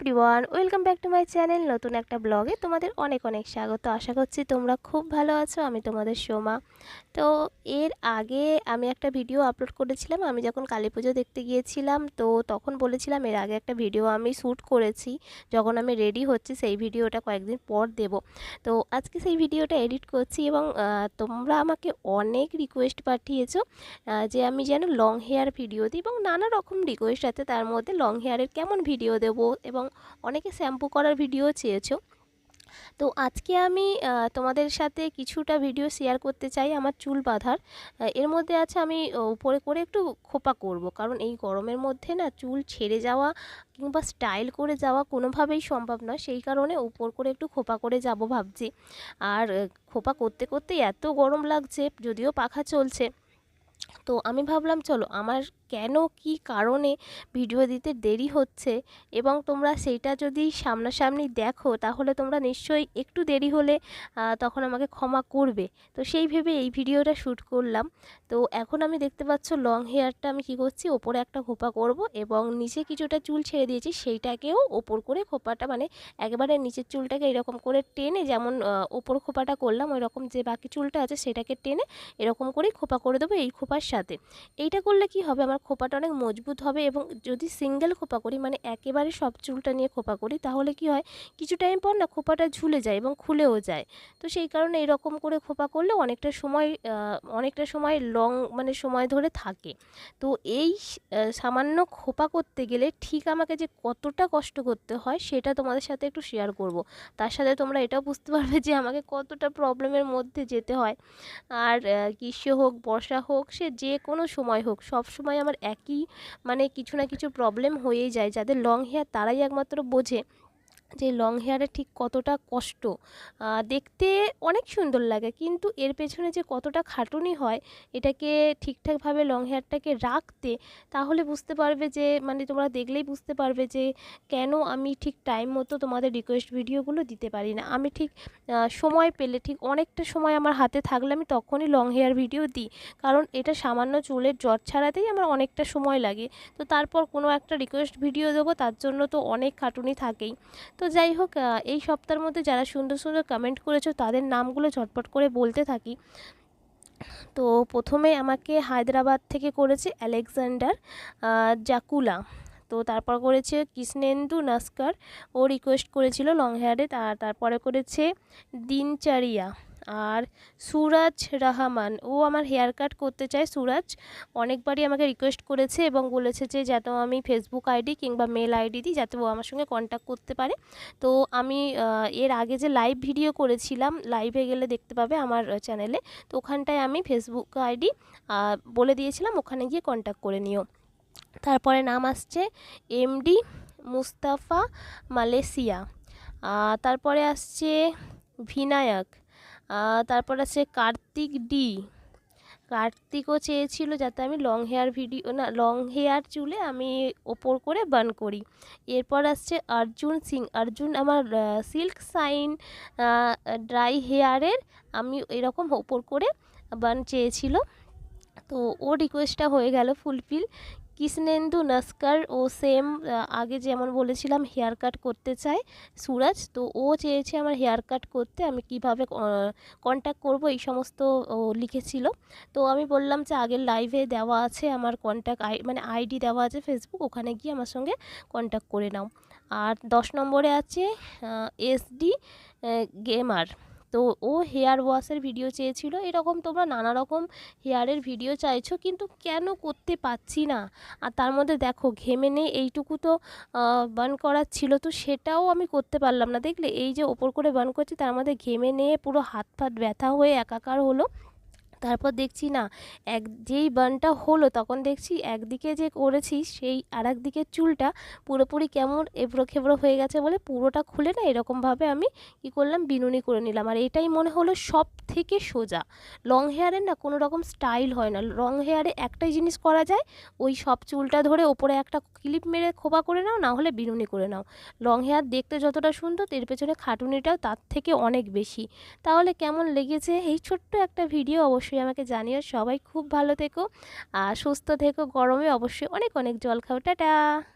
Everyone welcome back to my channel নতুন একটা ব্লগে তোমাদের অনেক অনেক স্বাগত। আশা করছি তোমরা খুব ভালো আছো, আমি তোমাদের সোমা। তো এর আগে আমি একটা ভিডিও আপলোড করেছিলাম, আমি যখন কালী পুজো দেখতে গিয়েছিলাম, তো তখন বলেছিলাম এর আগে একটা ভিডিও আমি শ্যুট করেছি, যখন আমি রেডি হচ্ছি, সেই ভিডিওটা কয়েকদিন পর দেব। তো আজকে সেই ভিডিওটা এডিট করছি এবং তোমরা আমাকে অনেক রিকোয়েস্ট পাঠিয়েছো যে আমি যেন লং হেয়ার ভিডিও দিই এবং নানা রকম রিকোয়েস্ট আছে, তার মধ্যে লং হেয়ারের কেমন ভিডিও দেবো এবং অনেকে শ্যাম্পু করার ভিডিও চেয়েছো। তো আজকে আমি তোমাদের সাথে কিছুটা ভিডিও শেয়ার করতে চাই আমার চুল বাঁধার। এর মধ্যে আছে আমি উপরে করে একটু খোপা করব। কারণ এই গরমের মধ্যে না চুল ছেড়ে যাওয়া কিংবা স্টাইল করে যাওয়া কোনোভাবেই সম্ভব নয়। সেই কারণে উপর করে একটু খোপা করে যাব ভাবছি। আর খোপা করতে করতে এত গরম লাগছে, যদিও পাখা চলছে। তো আমি ভাবলাম, চলো আমার কেন কি কারণে ভিডিও দিতে দেরি হচ্ছে এবং তোমরা সেইটা যদি সামনাসামনি দেখো, তাহলে তোমরা নিশ্চয়ই একটু দেরি হলে তখন আমাকে ক্ষমা করবে। তো সেই ভেবে এই ভিডিওটা শ্যুট করলাম। তো এখন আমি দেখতে পাচ্ছ লং হেয়ারটা আমি কি করছি, ওপরে একটা খোপা করব এবং নিচে কিছুটা চুল ছেড়ে দিয়েছি, সেইটাকেও ওপর করে খোপাটা মানে একেবারে নিচের চুলটাকে এরকম করে টেনে যেমন ওপর খোপাটা করলাম ওই রকম যে বাকি চুলটা আছে, সেটাকে টেনে এরকম করেই খোপা করে দেবো। এই খোপার সাথে। এইটা করলে কি হবে? আমার খোপাটা অনেক মজবুত হবে এবং যদি সিঙ্গেল খোপা করি মানে একেবারে সব চুলটা নিয়ে খোপা করি, তাহলে কি হয়? কিছু টাইম পর না খোপাটা ঝুলে যায় এবং খুলেও যায়। তো সেই কারণে এরকম করে খোপা করলে অনেকটা সময় অনেকটা সময় লং মানে সময় ধরে থাকে। তো এই সামান্য খোপা করতে গেলে ঠিক আমাকে যে কতটা কষ্ট করতে হয়, সেটা তোমাদের সাথে একটু শেয়ার করব। তার সাথে তোমরা এটাও বুঝতে পারবে যে আমাকে কতটা প্রবলেমের মধ্যে যেতে হয়। আর গ্রীষ্ম হোক, বর্ষা হোক, সে যে কোনো সময় হোক, সব সময় আমার একই মানে কিছু না কিছু প্রবলেম হয়েই যায়, যাদের লং হেয়ার তারাই একমাত্র বোঝে। যে লং হেয়ারে ঠিক কতটা কষ্ট দেখতে অনেক সুন্দর লাগে কিন্তু এর পেছনে যে কতটা খাটুনি হয়, এটাকে ঠিকঠাকভাবে লং হেয়ারটাকে রাখতে তাহলে বুঝতে পারবে যে মানে তোমরা দেখলেই বুঝতে পারবে যে কেন আমি ঠিক টাইম মতো তোমাদের রিকোয়েস্ট ভিডিওগুলো দিতে পারি না। আমি ঠিক সময় পেলে, ঠিক অনেকটা সময় আমার হাতে থাকলে আমি তখনই লং হেয়ার ভিডিও দিই। কারণ এটা সামান্য চুলের জট ছাড়াতেই আমার অনেকটা সময় লাগে। তো তারপর কোনো একটা রিকোয়েস্ট ভিডিও দেবো, তার জন্য তো অনেক খাটুনি থাকেই। তো যাই হোক এই সপ্তাহের মধ্যে যারা সুন্দর সুন্দর কমেন্ট করেছ, তাদের নামগুলো ঝটপট করে বলতে থাকি। তো প্রথমে আমাকে হায়দ্রাবাদ থেকে করেছে আলেকজান্ডার জাকুলা তো তারপর করেছে কৃষ্ণেন্দু নাস্কার। ও রিকোয়েস্ট করেছিল লং হেয়ারে তারপরে করেছে দিনচারিয়া আর সুরাজ রহমান, ও আমার হেয়ার কাট করতে চায় সুরাজ। অনেকবারই আমাকে রিকোয়েস্ট করেছে এবং বলেছে যে, যাতে আমি ফেসবুক আইডি কিংবা মেল আইডি দিই, যাতে ও আমার সঙ্গে কন্ট্যাক্ট করতে পারে। তো আমি এর আগে যে লাইভ ভিডিও করেছিলাম লাইভে গেলে দেখতে পাবে আমার চ্যানেলে তো ওখানটায় আমি ফেসবুক আইডি বলে দিয়েছিলাম, ওখানে গিয়ে কন্ট্যাক্ট করে নিও। তারপরে নাম আসছে এমডি মুস্তাফা মালয়েশিয়া তারপরে আসছে ভিনায়ক। তারপর আছে কার্তিক ডি। কার্তিকও চেয়েছিল যাতে আমি লং হেয়ার ভিডিও না লং হেয়ার চুলে আমি ওপর করে বান করি। এরপর আসছে অর্জুন সিং। অর্জুন আমার সিল্ক সাইন ড্রাই হেয়ারের আমি এরকম ওপর করে বান চেয়েছিল। তো ও রিকোয়েস্টটা হয়ে গেল ফুলফিল কৃষ্ণেন্দু নস্কর ও সেম আগে যেমন বলেছিলাম হেয়ার কাট করতে চায় সুরাজ, তো ও চেয়েছে আমার হেয়ার কাট করতে, আমি কীভাবে কন্ট্যাক্ট করব, এই সমস্ত লিখেছিল। তো আমি বললাম যে, আগের লাইভে দেওয়া আছে আমার কন্ট্যাক্ট আই মানে আইডি দেওয়া আছে ফেসবুক ওখানে গিয়ে আমার সঙ্গে কন্ট্যাক্ট করে নাও। আর দশ নম্বরে আছে এসডি গেমার তো ও হেয়ার ওয়াশের ভিডিও চেয়েছিল। এরকম তোমরা নানা রকম হেয়ারের ভিডিও চাইছো, কিন্তু কেন করতে পারছি না? আর তার মধ্যে দেখো, ঘেমে নেই এইটুকু তো বার্ন করার ছিল, তো সেটাও আমি করতে পারলাম না। দেখলে এই যে ওপর করে বার্ন করছি, তার মধ্যে ঘেমে নিয়ে পুরো হাত ফাত ব্যথা হয়ে একাকার হলো। তারপর দেখছি না, এক যেই বানটা হলো তখন দেখছি একদিকে যে করেছি সেই আর একদিকের চুলটা পুরোপুরি কেমন এবড়ো খেবড়ো হয়ে গেছে বলে পুরোটা খুলে না এরকমভাবে আমি কি করলাম বিনুনি করে নিলাম। আর এটাই মনে হলো সব থেকে সোজা। লং হেয়ারের না কোনো রকম স্টাইল হয় না। লং হেয়ারে একটাই জিনিস করা যায়, ওই সব চুলটা ধরে ওপরে একটা ক্লিপ মেরে খোপা করে নাও, না হলে বিনুনি করে নাও। লং হেয়ার দেখতে যতটা সুন্দর, এর পেছনে খাটুনিটাও তার থেকে অনেক বেশি। তাহলে কেমন লেগেছে এই ছোট্ট একটা ভিডিও? অবশ্যই অবশ্যই আমাকে জানিও। সবাই খুব ভালো থেকো। আর সুস্থ থেকো। গরমে অবশ্যই অনেক অনেক জল খাও। টাটা!